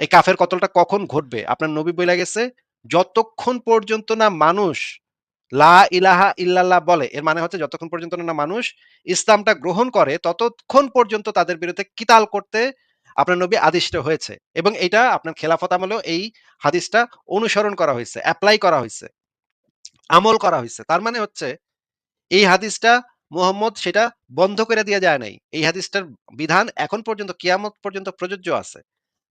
B: এই কাফের কতলটা কখন ঘটবে? আপনার নবী বইলা গেছে যতক্ষণ পর্যন্ত না মানুষ লা ইলাহা ইল্লাল্লাহ বলে। এর মানে হচ্ছে যতক্ষণ পর্যন্ত না মানুষ ইসলামটা গ্রহণ করে ততক্ষণ পর্যন্ত তাদের বিরুদ্ধে কিতাল করতে আপনার নবী আদিষ্ট হয়েছে। এবং এইটা আপনার খেলাফত আমলেও এই হাদিসটা অনুসরণ করা হইছে, এপ্লাই করা হইছে। আমল করা হইছে। তার মানে হচ্ছে এই হাদিসটা মুহাম্মদ সেটা বন্ধ করে দিয়ে যায় নাই। এই হাদিসটার বিধান এখন পর্যন্ত কিয়ামত পর্যন্ত প্রযোজ্য আছে।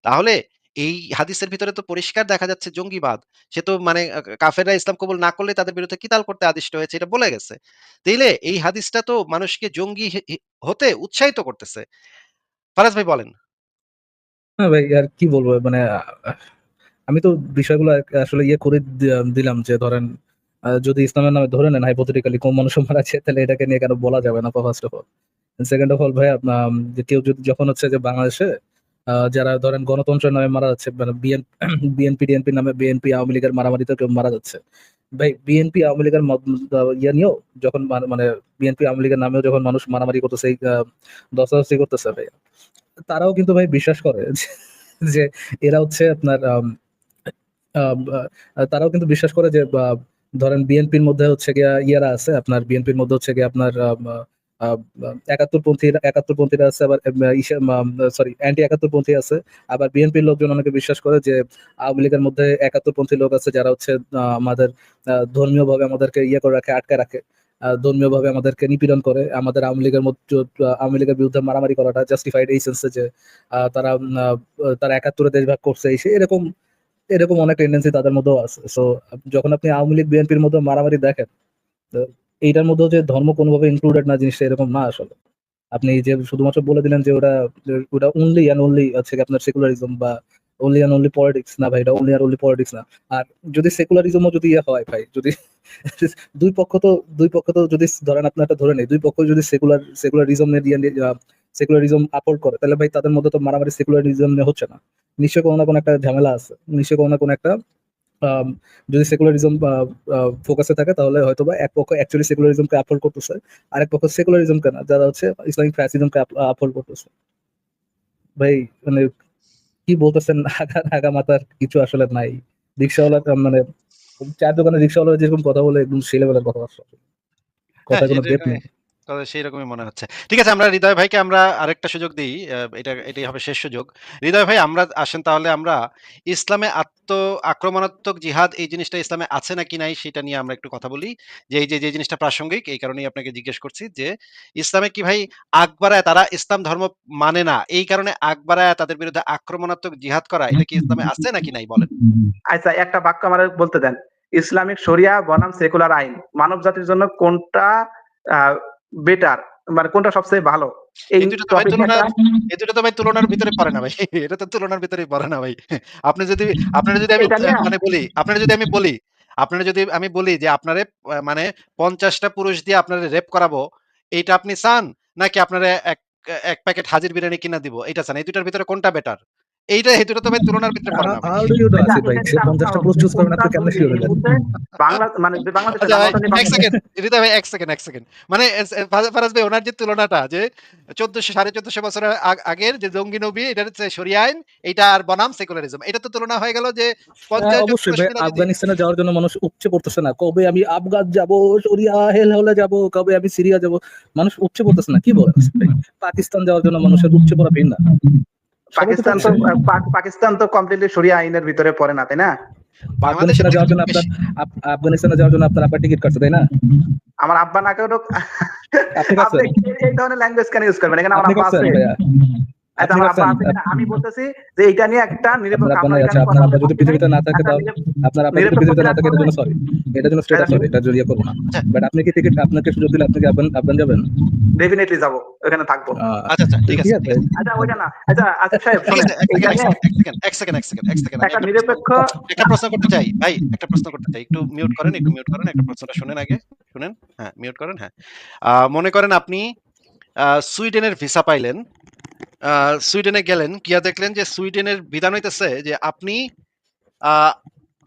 B: তাহলে এই হাদিসের ভিতরে তো পরিষ্কার দেখা যাচ্ছে জঙ্গিবাদ। সে তো মানে কাফেররা ইসলাম কবুল না করলে তাদের বিরুদ্ধে কিতাল করতে আদিষ্ট হয়েছে এটা বলে গেছে। তাইলে এই হাদিসটা তো মানুষকে জঙ্গি হতে উৎসাহিত করতেছে। ফারাজ ভাই বলেন।
C: হ্যাঁ ভাই, আর কি বলব মানে আমি তো বিষয়গুলো আসলে ইয়ে করে দিলাম যে ধরেন যদি ইসলামের নামে ধরে নেন, hypothetically কম মানুষও মারা যায় তাহলে এটাকে নিয়ে কেন বলা যাবে না first of all. Second of all ভাই কেউ যদি, যখন হচ্ছে যে বাংলাদেশে যারা ধরেন গণতন্ত্রের নামে মারা যাচ্ছে মানে বিএনপি টিএনপির নামে বিএনপি আওয়ামী লীগের মারামারিতে কেউ মারা যাচ্ছে। ভাই বিএনপি আওয়ামী লীগের ইয়ে নিয়েও যখন মানে বিএনপি আওয়ামী লীগের নামেও যখন মানুষ মারামারি করতেছে আ করতেছে ভাই। তারাও কিন্তু ভাই বিশ্বাস করে যে এরা হচ্ছে আপনার তারাও কিন্তু বিশ্বাস করে যে ধরেন বিএনপির মধ্যে হচ্ছে গিয়া ইয়েরা আছে, আপনার বিএনপির মধ্যে হচ্ছে গিয়ে আপনার আছে আবার সরি অ্যান্টি আছে। আবার বিএনপির লোকজন অনেকে বিশ্বাস করে যে লীগের মধ্যে লোক আছে যারা হচ্ছে আমাদের আমাদেরকে ইয়ে করে রাখে, আটকায় রাখে। আমাদেরকে নিপীড়ন করে। আমাদের আওয়ামী লীগের মধ্য আওয়ামী লীগের বিরুদ্ধে মারামারি করাটা জাস্টিফাইড এই সেন্সে যে তারা তারা একাত্তরে দেশভাগ করছে এই এরকম এরকম অনেক টেনডেন্সি তাদের মধ্যেও আছে। সো যখন আপনি আওয়ামী লীগ বিএনপির মধ্যে মারামারি দেখেন, তো এইটার মধ্যে যে ধর্ম কোনোভাবে ইনক্লুডেড না, জিনিসটা এরকম না আসলে। আপনি যে শুধুমাত্র বলে দিলেন যে ওটা ওটা অনলি অ্যান্ড অনলি হচ্ছে আপনার সেকুলারিজম বা অনলি অ্যান্ড অনলি পলিটিক্স না ভাই, এটা অনলি অ্যান্ড অনলি পলিটিক্স না। আর যদি সেকুলারিজমও যদি ইয়ে হয় ভাই, যদি দুই পক্ষ তো, দুই পক্ষ তো যদি ধরেন আপনি একটা ধরে নেই, দুই পক্ষ যদি সেকুলার সেকুলারিজম এর ইয়ে সেকুলারিজম আপহোল্ড করে, তাহলে ভাই তাদের মধ্যে তো মারামারি সেকুলারিজম নিয়ে হচ্ছে না। নিশ্চয়ই কোনো না কোনো একটা ঝামেলা আছে। নিশ্চয়ই কোনো না কোনো একটা যদি সেকুলারিজম ফোকাসে থাকে তাহলে হয়তোবা এক পক্ষ অ্যাকচুয়ালি সেকুলারিজমকে আপহোল্ড করতেছে। আরেক পক্ষ সেকুলারিজমকে না যারা হচ্ছে ইসলামিক ফ্যাসিজমকে আপ আপহোল্ড করতেছে। ভাই মানে কি বলতেছেন আগা আগা মাথার কিছু আসলে নাই। রিক্শাওয়ালা মানে চায়ের দোকানে রিক্শাওয়ালা যেরকম কথা বলে একদম সেই লেভেলের কথাবার্তা।
B: হ্যাঁ,
C: কথায় কোনো ডেপথ নেই।
B: মনে হচ্ছে। ঠিক আছে আমরা হৃদয় ভাইকে আমরা আরেকটা সুযোগ দেই। এটা এটাই হবে শেষ সুযোগ। হৃদয় ভাই আমরা আসেন তাহলে আমরা ইসলামে আত্ম আক্রমণাত্মক জিহাদ এই জিনিসটা ইসলামে আছে নাকি নাই সেটা নিয়ে আমরা একটু কথা বলি। যে এই যে, যে জিনিসটা প্রাসঙ্গিক এই কারণেই আপনাকে জিজ্ঞেস করছি যে ইসলামে কি ভাই আগ বাড়ায় তারা ইসলাম ধর্ম মানে না। এই কারণে আগ বাড়ায় তাদের বিরুদ্ধে আক্রমণাত্মক জিহাদ করা এটা কি ইসলামে আছে নাকি নাই বলেন?
A: আচ্ছা একটা বাক্য আমারে বলতে দেন। ইসলামিক শরিয়া বনাম সেকুলার আইন মানব জাতির জন্য কোনটা বেটার মানে কোনটা সবচেয়ে ভালো? এই
B: দুটো তো ভাই তুলনার এই দুটো তো ভাই তুলনার ভিতরে পড়ে না ভাই। এটা তো তুলনার ভিতরেই না ভাই। আপনি যদি আপনারে যদি আমি মানে বলি আপনারে যদি আমি বলি আপনারে যদি আমি বলি যে আপনারে মানে ৫০ টা পুরুষ দিয়ে আপনারে রেপ করাবো, এইটা আপনি চান? নাকি আপনারে এক এক প্যাকেট হাজির বিরিয়ানি কিনা দিব? এইটা চান। এই ২ টার ভিতরে কোনটা বেটার? এইটা এই তো ভাই তুলনার ভিতরে পড়ে না
C: ইউ ডু
A: এটা
C: ভাই? সে ৫০ টা পোস্ট চুজ করবেন আপনি কেমনে শিওর হলেন?
A: বাংলা মানে
B: আচ্ছা ১ সেকেন্ড হৃদয় ভাই ১ সেকেন্ড, ১ সেকেন্ড। মানে ফারাজ ভাই উনার যে তুলনাটা যে ১৪০০ ১৪৫০ বছরের আগের যে জঙ্গি নবী এটার হচ্ছে শরিয়া আইন, এইটা আর বনাম সেকুলারিজম। এটা তো তুলনা হয়ে গেল যে ৫০
C: হ্যাঁ, অবশ্যই ভাই আফগানিস্তানে যাওয়ার জন্য মানুষ উপচে পড়তেছে না। কবে আমি আফগান যাব, শরিয়া হেল হলে যাব, কবে আমি সিরিয়া যাব। মানুষ উপচে পড়তেছে না। কি বলেন পাকিস্তান যাওয়ার জন্য মানুষের উপচে পড়া ভিন্ন না। তো
A: পাকিস্তান তো পাকিস্তান তো কমপ্লিটলি শরিয়া আইনের ভিতরে পড়ে না তাই না?
C: আফগানিস্তানে যাওয়ার জন্য আপনার। আফগানিস্তানে যাওয়ার জন্য আপনার আব্বা টিকিট কাটছে, তাই না?
A: আমার আব্বা না কেউ এই ধরনের ল্যাঙ্গুয়েজ কেন ইউজ করবেন এখানে আমার আব্বা আছে আচ্ছা? আমি বলতেছি যে এটা নিয়ে একটা নিরপেক্ষ
C: আচ্ছা আপনার
A: কথা
C: আব্বা যদি পৃথিবীতে না থাকে
A: একটা
C: তাও
A: নিরপেক্ষ
C: আপনার আব্বা যদি
A: নিরপেক্ষ
C: পৃথিবীতে না থাকে এটার জন্য সরি। এটার জন্য স্ট্রেট
A: আচ্ছা,
C: সরি। এটার জন্য করব না। বাট আপনি কি টিকিট আপনাকে সুযোগ দিলে আপনি কি আফগান আফগান যাবেন?
A: ডেফিনেটলি যাব ওখানে থাকব
B: আচ্ছা, আচ্ছা ঠিক আছে।
A: আচ্ছা না আচ্ছা সাহেব
B: এক সেকেন্ড, এক সেকেন্ড, এক সেকেন্ড,
A: একটা
B: প্রশ্ন
A: নিরপেক্ষ
B: একটা প্রশ্ন করতে চাই। ভাই একটা প্রশ্ন করতে চাই। একটু মিউট করেন, একটু মিউট করেন। একটা প্রশ্নটা শুনেন আগে। শুনেন। হ্যাঁ, মিউট করেন। হ্যাঁ। মনে করেন আপনি সুইডেনের ভিসা পাইলেন। আহ, সুইডেনে গেলেন গিয়া দেখলেন যে সুইডেনের বিধান হইতেছে যে আপনি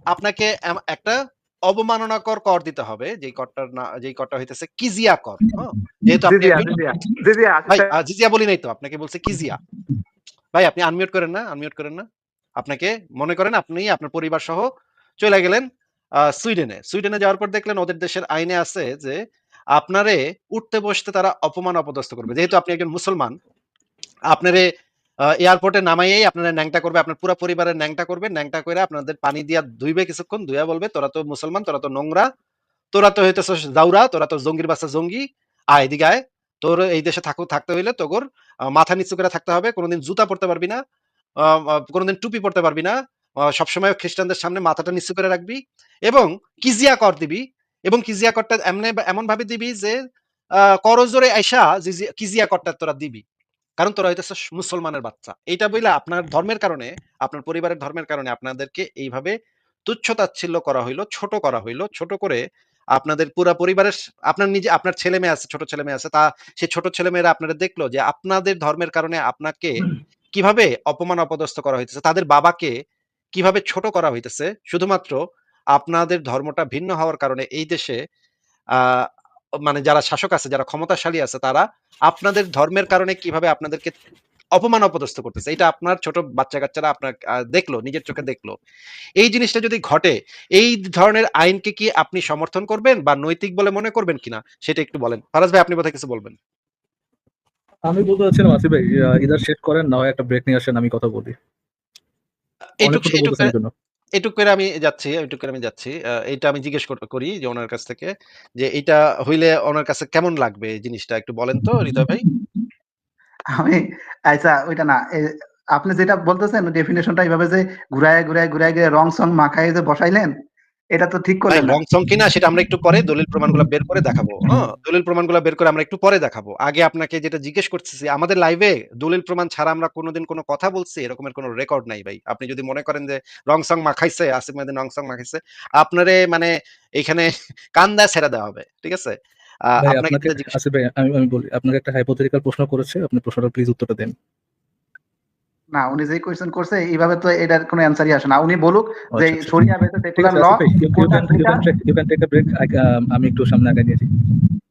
B: আপনাকে একটা অবমাননাকর কর দিতে হবে যেই করটার না যেই করটা হইতেছে কিজিয়া কর? যেহেতু আপনি
A: জিজিয়া
B: বলি নাই তো আপনাকে বলছে কিজিয়া। ভাই আপনি আনমিউট করেন না আনমিউট করেন না। আপনাকে মনে করেন আপনি আপনার পরিবার সহ চলে গেলেন আহ, সুইডেনে। সুইডেনে যাওয়ার পর দেখলেন ওদের দেশের আইনে আছে যে আপনারে উঠতে বসতে তারা অপমান অপদস্থ করবে। যেহেতু আপনি একজন মুসলমান আপনারে এয়ারপোর্টে নামাইয়েই আপনারা ন্যাংটা করবে, আপনার পুরো পরিবারের ন্যাংটা করবে, ন্যাংটা করে আপনাদের পানি দিয়া ধুইবে কিছুক্ষণ, ধুইয়া বলবে, তোরা তো মুসলমান, তোরা তো নোংরা, তোরা তো হইতেছ জাউরা, তোরা তো জঙ্গির বাচ্চা জঙ্গি, আয় এদিকে আয়, তোর এই দেশে থাকো, থাকতে হইলে তোর মাথা নিচু করে থাকতে হবে, কোনোদিন জুতা পরতে পারবি না কোনোদিন টুপি পরতে পারবি না সবসময় খ্রিস্টানদের সামনে মাথাটা নিচু করে রাখবি এবং কিজিয়া কর দিবি এবং কিজিয়া করটা এমন এমন ভাবে দিবি যে করজোরে আইসা কিজিয়া করটা তোরা দিবি। কারণ তোরা হইতেছে মুসলমানের বাচ্চা। এইটা বইলা আপনার ধর্মের কারণে আপনার পরিবারের ধর্মের কারণে আপনাদেরকে এইভাবে তুচ্ছ তাচ্ছিল্য করা হইল ছোট করা হইল। ছোট করে আপনাদের পুরা পরিবারের আপনার নিজে আপনার ছেলে মেয়ে আছে ছোট ছেলে মেয়ে আছে তা সে ছোট ছেলে মেয়েরা আপনারা দেখল যে আপনাদের ধর্মের কারণে আপনাকে কীভাবে অপমান অপদস্থ করা হইতেছে তাদের বাবাকে কীভাবে ছোট করা হইতেছে শুধুমাত্র আপনাদের ধর্মটা ভিন্ন হওয়ার কারণে এই দেশে আহ মানে যারা শাসক আছে যারা ক্ষমতাশালী আছে তারা আপনাদের ধর্মের কারণে কীভাবে আপনাদেরকে অপমান অপদস্থ করতেছে? এটা আপনার ছোট বাচ্চা কাচ্চারা আপনার দেখল নিজের চোখে দেখল। এই জিনিসটা যদি ঘটে এই ধরনের আইনকে কি আপনি সমর্থন করবেন বা নৈতিক বলে মনে করবেন কিনা সেটা একটু বলেন। ফারাজ ভাই আপনি বোধহয় কিছু বলবেন?
C: আমি বলতে চাচ্ছিলাম আসিফ ভাই ইদার শেষ করেন না একটা ব্রেক নিয়ে আসেন আমি কথা বলি।
B: এটুক করে আমি যাচ্ছি, এটুক করে আমি যাচ্ছি। এটা আমি জিজ্ঞেস কর- যে ওনার কাছ থেকে যে এটা হইলে ওনার কাছে কেমন লাগবে জিনিসটা? একটু বলেন তো, হৃদয় ভাই।
A: আমি আচ্ছা ওইটা না আপনি যেটা বলতেছেন ডেফিনেশনটা এইভাবে যে ঘুরায় ঘুরায় ঘুরায় গিয়ে রং, সং মাখায় যে বসাইলেন এটা তো ঠিক
B: ভাই
A: করলেন না।
B: রং সং কিনা সেটা আমরা একটু পরে দলিল প্রমাণগুলো বের করে দেখাবো। হ্যাঁ দলিল প্রমাণগুলো বের করে আমরা একটু পরে দেখাবো। আগে আপনাকে যেটা জিজ্ঞেস করতেছি আমাদের লাইভে দলিল প্রমাণ ছাড়া আমরা কোনোদিন কোনো কথা বলছি এরকমের কোনো রেকর্ড নাই ভাই। আপনি যদি মনে করেন যে রং সং মাখাইছে আসিফ মাহিদিন রং সং মাখাইছে আপনারে মানে এখানে কান্দা ছেড়ে দেওয়া হবে ঠিক আছে? আপনাকে
C: আসিফ ভাই আমি আমি বলি আপনাকে একটা হাইপোথেটিক্যাল প্রশ্ন করেছে আপনি প্রশ্নটা প্লিজ উত্তরটা দেন।
A: না উনি যে কোয়েশ্চেন করছে এইভাবে তো এটার কোনো অ্যান্সারই আসে না। উনি বলুক যে। শরিয়া সেকুলার ল
C: আমি একটু সামনে আগে নিয়েছি।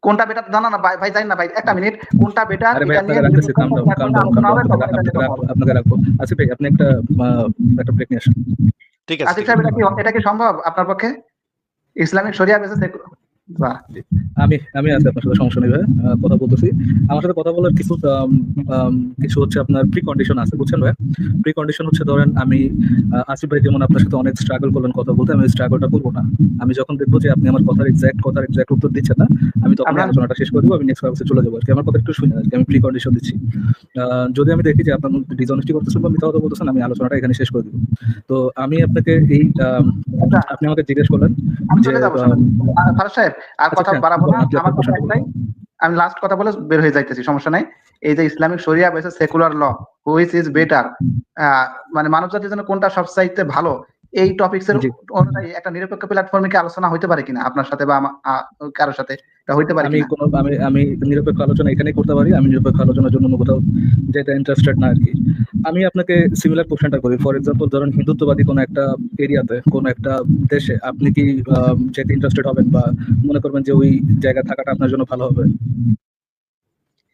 A: কোনটা বেটার জানা না ভাই ভাই জানি না ভাই একটা মিনিট কোনটা বেটার নিয়ে
C: আপনাকে রাখব আসিফ ভাই আপনি একটা একটা ব্রেক নিয়ে আসেন।
B: ঠিক আছে
A: আসিফ সাহেব এটা কি এটা কি সম্ভব আপনার পক্ষে? ইসলামিক শরিয়া বেসে বাহ
C: আমি আমি আছি আপনার সাথে সমস্যা নেই ভাই। কথা বলতেছি। আমার সাথে কথা বলার কিছু কিছু হচ্ছে আপনার প্রি কন্ডিশন আছে বুঝছেন ভাই? প্রি কন্ডিশন হচ্ছে ধরেন আমি আসিফ ভাই যেমন আপনার সাথে অনেক স্ট্রাগল করলেন কথা বলতে আমি স্ট্রাগলটা করব না। আমি যখন দেখব যে আপনি আমার কথার এক্সাক্ট কথার এক্সাক্ট উত্তর দিচ্ছেন না আমি তখন আলোচনাটা শেষ করে দেবো আমি নেক্সট ক্লাসে চলে যাব আমার কথা একটু শুনে আজকে আমি প্রি কন্ডিশন দিচ্ছি। আহ, যদি আমি দেখি যে আপনার ডিসঅনেস্টি করতেছেন বা মিথ্যা কথা বলতেছেন আমি আলোচনাটা এখানে শেষ করে দিব। তো আমি আপনাকে এই আপনি আমাকে জিজ্ঞেস করলেন যে
A: সাহেব আর
C: আচ্ছা,
A: কথা
C: হ্যাঁ,
A: বাড়াবো না আমার কথা একটাই আমি লাস্ট কথা বলে বের হয়ে যাইতেছি সমস্যা নাই। এই যে ইসলামিক শরিয়া বেসে secular law which is better মানে মানব জাতির জন্য কোনটা সবচাইতে ভালো? এই টপিকস এর অনুযায়ী একটা নিরপেক্ষ প্ল্যাটফর্মে কি আলোচনা হইতে পারে কিনা? আপনার সাথে বা কারোর সাথে এটা হইতে পারে
C: আমি
A: কিনা?
C: আমি আমি নিরপেক্ষ আলোচনা এখানেই করতে পারি। আমি নিরপেক্ষ আলোচনার জন্য অন্য কোথাও যেটা ইন্টারেস্টেড না আর কি আমি আপনাকে সিমিলার কোশ্চেনটা করি। ফর এক্সাম্পল ধরেন হিন্দুত্ববাদী কোনো একটা এরিয়াতে কোনো একটা দেশে আপনি কি যেতে ইন্টারেস্টেড হবেন বা মনে করবেন যে ওই জায়গায় থাকাটা আপনার জন্য ভালো হবে?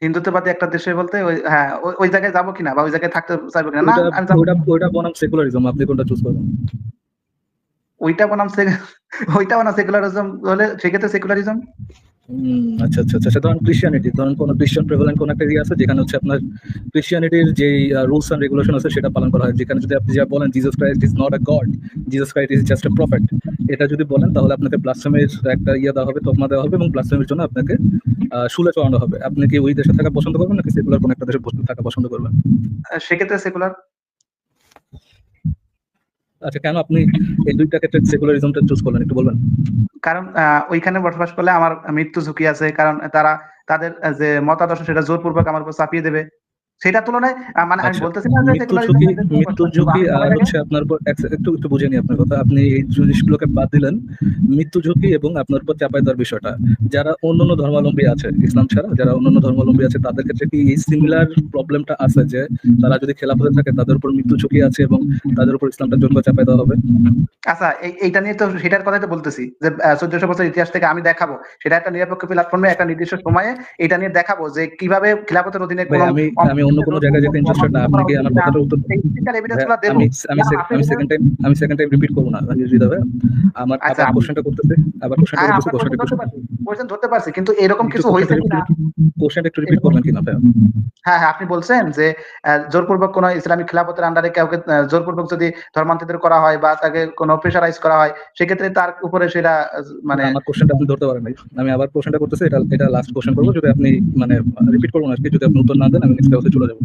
A: হিন্দুত্ববাদী একটা দেশে বলতে ওই হ্যাঁ ওই- জায়গায় যাব কিনা বা ওই জায়গায় থাকতে চাইব কিনা? না আমি ওটা
C: ওইটা বনাম সেকুলারিজম আপনি কোনটা চুজ করবেন?
A: ওইটা বনাম ওইটা বনাম সেকুলারিজম হলে সেক্ষেত্রে সেকুলারিজম
C: আচ্ছা আচ্ছা আচ্ছা ধরুন ক্রিশ্চিয়ানিটি ধরুন কোনো ক্রিশ্চিয়ান প্রেভেলেন্ট কোনো একটা এরিয়া আছে যেখানে হচ্ছে আপনার ক্রিশ্চিয়ানিটির যে রুলস এন্ড রেগুলেশন আছে সেটা পালন করা হয়। যেখানে যদি আপনি যা বলেন Jesus Christ is not a God Jesus Christ is just a prophet এটা যদি বলেন তাহলে আপনাকে ব্লাসফেমির একটা ইয়ে দেওয়া হবে তকমা দেওয়া হবে এবং ব্লাসফেমির জন্য আপনাকে আহ, শুলে চড়ানো হবে। আপনি কি ওই দেশে থাকা পছন্দ করবেন নাকি সেকুলার কোনো একটা দেশে থাকা পছন্দ করবেন?
A: সেক্ষেত্রে সেকুলার
C: আচ্ছা কেন আপনি এই দুইটা ক্ষেত্রে সেকুলারিজমটা চুজ করলেন? একটু বলবেন।
A: কারণ ওইখানে বসবাস করলে আমার মৃত্যু ঝুঁকি আছে, কারণ তারা, তাদের যে মতাদর্শ, সেটা জোরপূর্বক আমার উপর চাপিয়ে দেবে। সেটার তুলনায় মানে আমি
C: আচ্ছা,
A: বলতেছি না যে
C: মৃত্যু ঝুঁকি মৃত্যু ঝুঁকি আর হচ্ছে আপনার উপর একটু একটু বুঝে নিই আপনার কথা। আপনি এই জিনিসগুলোকে বাদ দিলেন মৃত্যু ঝুঁকি এবং আপনার উপর চাপাই দেওয়ার বিষয়টা। যারা অন্যান্য ধর্মাবলম্বী আছে ইসলাম ছাড়া যারা অন্যান্য ধর্মাবলম্বী আছে তাদের ক্ষেত্রে কি এই সিমিলার প্রবলেমটা আছে যে তারা যদি খেলাফতে থাকে তাদের উপর মৃত্যু ঝুঁকি আছে এবং তাদের উপর ইসলামটা করে চাপাই দেওয়া হবে?
A: আচ্ছা এই- এইটা নিয়ে তো সেটার কথাই তো বলতেছি যে চোদ্দশো বছর ইতিহাস থেকে আমি দেখাবো। সেটা একটা নিরপেক্ষ প্ল্যাটফর্মে একটা নির্দিষ্ট সময়ে এটা নিয়ে দেখাবো যে কীভাবে খিলাফতের অধীনে
C: আমি অন্য কোনো জায়গায় যেতে ইন্টারেস্টেড না। আপনি কি আমার কথাটা উত্তর
A: দেবো
C: আমি আমি সেকেন্ড টাইম আমি সেকেন্ড টাইম রিপিট করব না হৃদয় ভাই। আমার
A: আচ্ছা,
C: আবার কোশ্চেনটা করতেছে আবার কোশ্চেনটা
A: হ্যাঁ
C: করতেছে কোশ্চেনটা একটু
A: ধরতে পারছি কিন্তু এরকম কিছু হয়েছে কিনা?
C: কোশ্চেনটা একটু রিপিট করবেন কিনা
A: হ্যাঁ হ্যাঁ আপনি বলছেন যে জোরপূর্বক কোন ইসলামিক খিলাফতের আন্ডারে কাউকে জোরপূর্বক যদি ধর্মান্তরিত করা হয় বা তাকে কোনো প্রেসারাইজ করা হয় সেক্ষেত্রে তার উপরে সেটা মানে
C: আমার কোশ্চেনটা আপনি ধরতে পারেন আমি আবার কোশ্চেনটা করতেছি এটা এটা লাস্ট কোশ্চেন করব। যদি আপনি মানে রিপিট করব না আজকে যদি আপনি উত্তর না দেন আমি নেক্সট ক্লাসে চলে যাব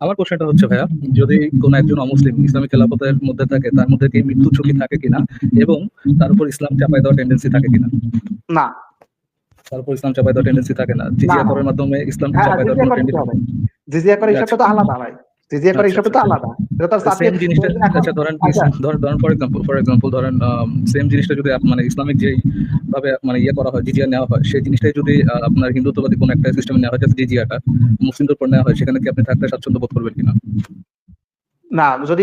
C: আমার কোশ্চেনটা হচ্ছে ভাইয়া যদি কোন একজন অমুসলিম ইসলামিক খেলাফতের মধ্যে থাকে তার মধ্যে কি মৃত্যু ঝুঁকি থাকে কিনা? এবং তার উপর ইসলাম চাপাই দেওয়ার টেন্ডেন্সি থাকে কিনা?
A: না।
C: তারপর ইসলাম চাপাই দেওয়ার টেন্ডেন্সি থাকে না? জিজিয়া। করার মাধ্যমে ইসলাম
A: হ্যাঁ
C: দেওয়ার টেন্ডেন্সি
A: জিজিয়া করার হিসাবটা তো আলাদা ভাই।
C: আচ্ছা,
A: তো
C: আচ্ছা।
A: আলাদা এটা তো
C: সেম জিনিসটা আচ্ছা ধরেন। ধরেন ধরেন ফর এক্সাম্পল ফর এক্সাম্পল ধরেন সেম জিনিসটা যদি মানে ইসলামিক যেই ভাবে মানে ইয়ে করা হয় জিজিয়া নেওয়া হয় সেই জিনিসটাই যদি আপনার হিন্দুত্ববাদী কোন একটা সিস্টেমে নেওয়া হয় জিজিয়াটা মুসলিমদের উপর নেওয়া হয় সেখানে কি আপনি থাকতে স্বাচ্ছন্দ্য বোধ করবেন কিনা
A: না যদি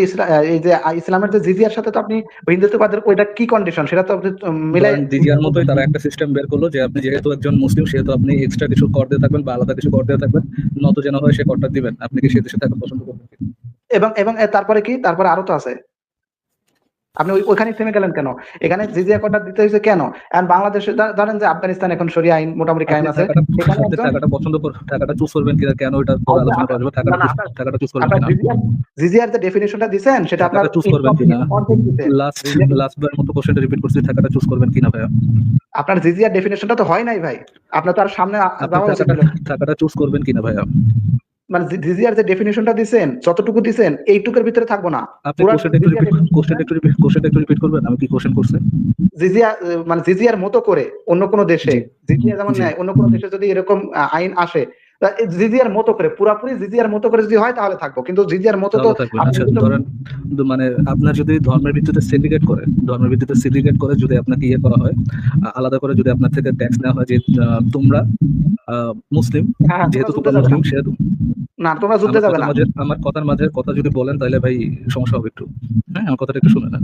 A: এই যে ইসলামের যে জিজিয়ার সাথে তো আপনি হিন্দুত্ববাদের ওইটা কি কন্ডিশন সেটা তো আপনি মিলাই
C: জিজিয়ার মতোই তারা একটা সিস্টেম বের করল যে আপনি যেহেতু একজন মুসলিম সেহেতু আপনি এক্সট্রা কিছু কর দিয়ে থাকবেন বা আলাদা কিছু কর দিয়ে থাকবেন নত যেন হয় সে করটা দিবেন। আপনি কি সে দেশে থাকা পছন্দ করবেন?
A: এবং এবং তারপরে কি? তারপরে আরও তো আছে। আপনি ওইখানে থেমে গেলেন কেন? এখানে জিজিয়া কোডটা দিতে হয়েছে কেন? এখন বাংলাদেশে ধরেন যে আফগানিস্তান এখন সরিয়া আইন মোটামুটি কায়েম আছে।
C: টাকাটা পছন্দ কর টাকাটা চুজ করবেন কিনা কেন এটা পরে আলোচনা করা যাবে টাকাটা টাকাটা চুজ করবেন কিনা?
A: জিজিয়ার যে ডেফিনিশনটা দিছেন সেটা আপনারা
C: চুজ করবেন কিনা? লাস্ট লাস্ট বার মতো কোশ্চেনটা রিপিট করছি টাকাটা চুজ করবেন কিনা ভাইয়া?
A: আপনার জিজিয়ার ডেফিনেশনটা তো হয় নাই ভাই। আপনার তো আর সামনে
C: টাকাটা চুজ করবেন কিনা ভাইয়া?
A: মানে জিজিয়ার যে ডেফিনিশনটা দিছেন যতটুকু দিছেন এইটুকুর ভিতরে থাকব না।
C: একটু রিপিট করবেন? আমি কি কোশ্চেন করছি?
A: জিজিয়া মানে জিজিয়ার মতো করে অন্য কোনো দেশে জিজিয়া যেমন অন্য কোনো দেশে যদি এরকম আইন আসে জিজিয়ার মতো করে পুরাপুরি জিজিয়ার মতো করে যদি হয় তাহলে থাকব। কিন্তু জিজিয়ার মতো তো
C: আচ্ছা ধরেন মানে আপনার যদি ধর্মের ভিত্তিতে সিন্ডিকেট করে ধর্মের ভিত্তিতে সিন্ডিকেট করে যদি আপনাকে ইয়ে করা হয় আলাদা করে যদি আপনার থেকে ট্যাক্স নেওয়া হয় যে তোমরা মুসলিম
A: হ্যাঁ,
C: যেহেতু তোমরা মুসলিম সেহেতু
A: না তোমরা যুদ্ধে যাবে না।
C: আমার কথার মাঝে কথা যদি বলেন তাহলে ভাই সমস্যা হবে একটু। হ্যাঁ আমার কথাটা একটু শুনে নেন।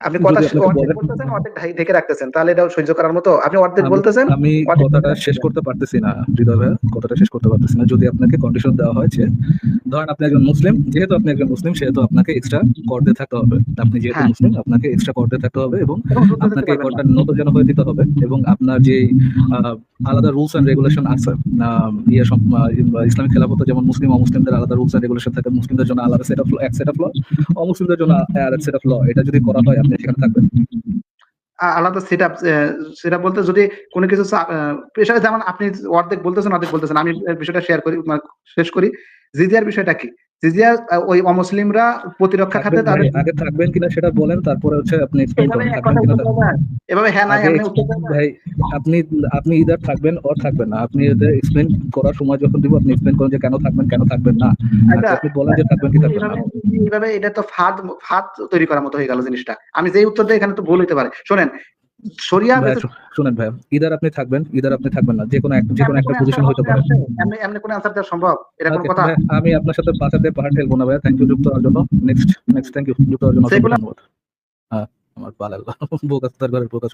A: আপনি কথা
C: আপনাকে
A: অর্ধেক বলতেছেন অর্ধেক ঢাই- ঢেকে রাখতেছেন তাহলে এটা সহ্য করার মতো। আপনি অর্ধেক বলতেছেন
C: আমি কথাটা শেষ করতে পারতেছি না হৃদয় ভাইয়া কথাটা শেষ করতে পারতেছি না। যদি আপনাকে কন্ডিশন দেওয়া হয় যে ধরেন আপনি একজন মুসলিম যেহেতু আপনি একজন মুসলিম সেহেতু আপনাকে এক্সট্রা কর দিয়ে থাকতে হবে। আপনি যেহেতু
A: হ্যাঁ।
C: মুসলিম আপনাকে এক্সট্রা কর দিয়ে থাকতে হবে এবং আপনাকে করটা নত যেন হয়ে দিতে হবে এবং আপনার যে আলাদা রুলস এন্ড রেগুলেশন আছে ইয়ে ইসলামিক খেলাফত যেমন মুসলিম অমুসলিমদের আলাদা রুলস অ্যান্ড রেগুলেশন থাকে, মুসলিমদের জন্য আলাদা সেট অফ এক সেট অফ ল অমুসলিমদের জন্য আর এক সেট অফ ল এটা যদি করা হয়, আপনি সেখানে থাকবেন।
A: আলাদা সেট আপ সেটা বলতে যদি কোনো কিছু প্রেশারে যেমন আপনি অর্ধেক বলতেছেন অর্ধেক বলতেছেন, আমি বিষয়টা শেয়ার করি শেষ করি। জিজিয়ার বিষয়টা কি? জিজিয়া ওই অমুসলিমরা প্রতিরক্ষা খাতে তাদের
C: আগে থাকবেন কিনা সেটা বলেন তারপরে হচ্ছে আপনি এক্সপ্লেইন
A: এভাবে
C: থাকবেন কিনা
A: হ্যাঁ যায়?
C: ভাই আপনি আপনি ইদার থাকবেন অর থাকবেন না। আপনি এক্সপ্লেইন করার সময় যখন দিব আপনি এক্সপ্লেইন করেন যে কেন থাকবেন কেন থাকবেন না।
A: আচ্ছা,
C: আপনি বলেন যে থাকবেন কি থাকবেন না।
A: এইভাবে এটা তো ফাঁদ ফাঁদ তৈরি করার মতো হয়ে গেল জিনিসটা। আমি যেই উত্তর দিই এখানে তো ভুল হইতে পারে। শোনেন শরিয়া
C: শুনেন ভাই ইদার আপনি থাকবেন ইদার আপনি থাকবেন না যে কোনো যে কোনো একটা পজিশন হতে পারে।
A: এমনি এমনি কোনো অ্যান্সার দেওয়া সম্ভব? এটা কোনো কথা?
C: আমি আপনার সাথে বাঁচাতে পাহাড় ঠেলবো না ভাই থ্যাংক ইউ যুক্ত হওয়ার জন্য। নেক্সট নেক্সট থ্যাংক ইউ যুক্ত হওয়ার জন্য ধন্যবাদ। হ্যাঁ আমার পালাল বোকাস্তার ঘরের বোকাস